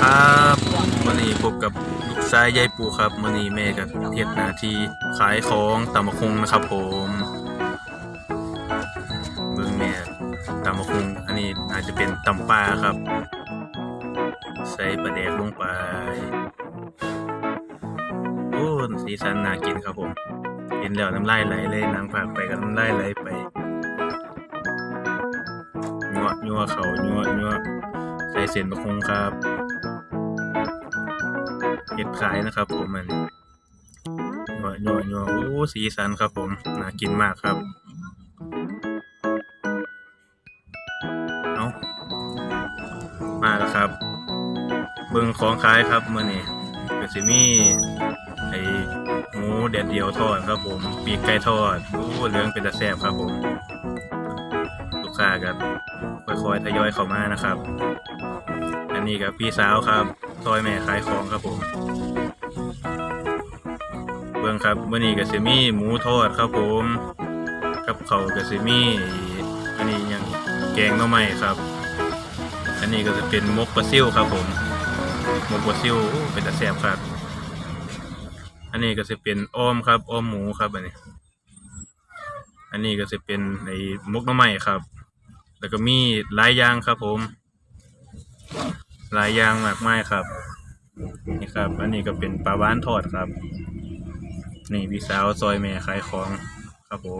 ครับวันนี้พบกับลูกชายยายปูครับวันนี้แม่กับเฮ็ดหน้าที่ขายของตำมะคุงนะครับผมเบิ่งแม่ตำมะคุงอันนี้อาจจะเป็นตำปลาครับ ใส่ปลาแดกลงไปโอ้สีสันน่ากินครับผมเห็นแล้วน้ำลายไหลเลยนางผากไปกับน้ำลายไหลไปยัวยัวเขายัวยัวใส่เส้นมะคุงครับ เห็ดขายนะครับ ผมมันยัวยัวยัวโอ้สีสันครับผมน่ากินมากครับเอามาแล้วครับ เบิ่งของขายครับมื้อนี้ก็สิมีไอ้หมูแดดเดียวทอดครับผม ปีกไก่ทอดโอ้เหลืองเป็นตะแซ่บครับผม ลูกค้าก็ค่อยๆทยอยเข้ามานะครับ อันนี้กับพี่สาวครับ ซอยแม่ขายของครับผม เบิ่งครับมื้อนี้ก็สิมี่หมูทอดครับผมกับเขาก็สิมี่อันนี้ยังแกงหน่อไม้ครับ อันนี้ก็จะเป็นมกปลาซิ่วครับผมมกบดซิวเป็นตะแซบครับ อันนี้ก็จะเป็นอ้อมครับอ้อมหมูครับอันนี้ อันนี้ก็จะเป็นในมกหน้ำไม้ครับ แล้วก็มีหลายอย่างครับผม หลายอย่างมากมายครับ นี่ครับ อันนี้ก็เป็นปลาบ้านทอดครับ นี่พี่สาวซอยแม่ขายของครับผม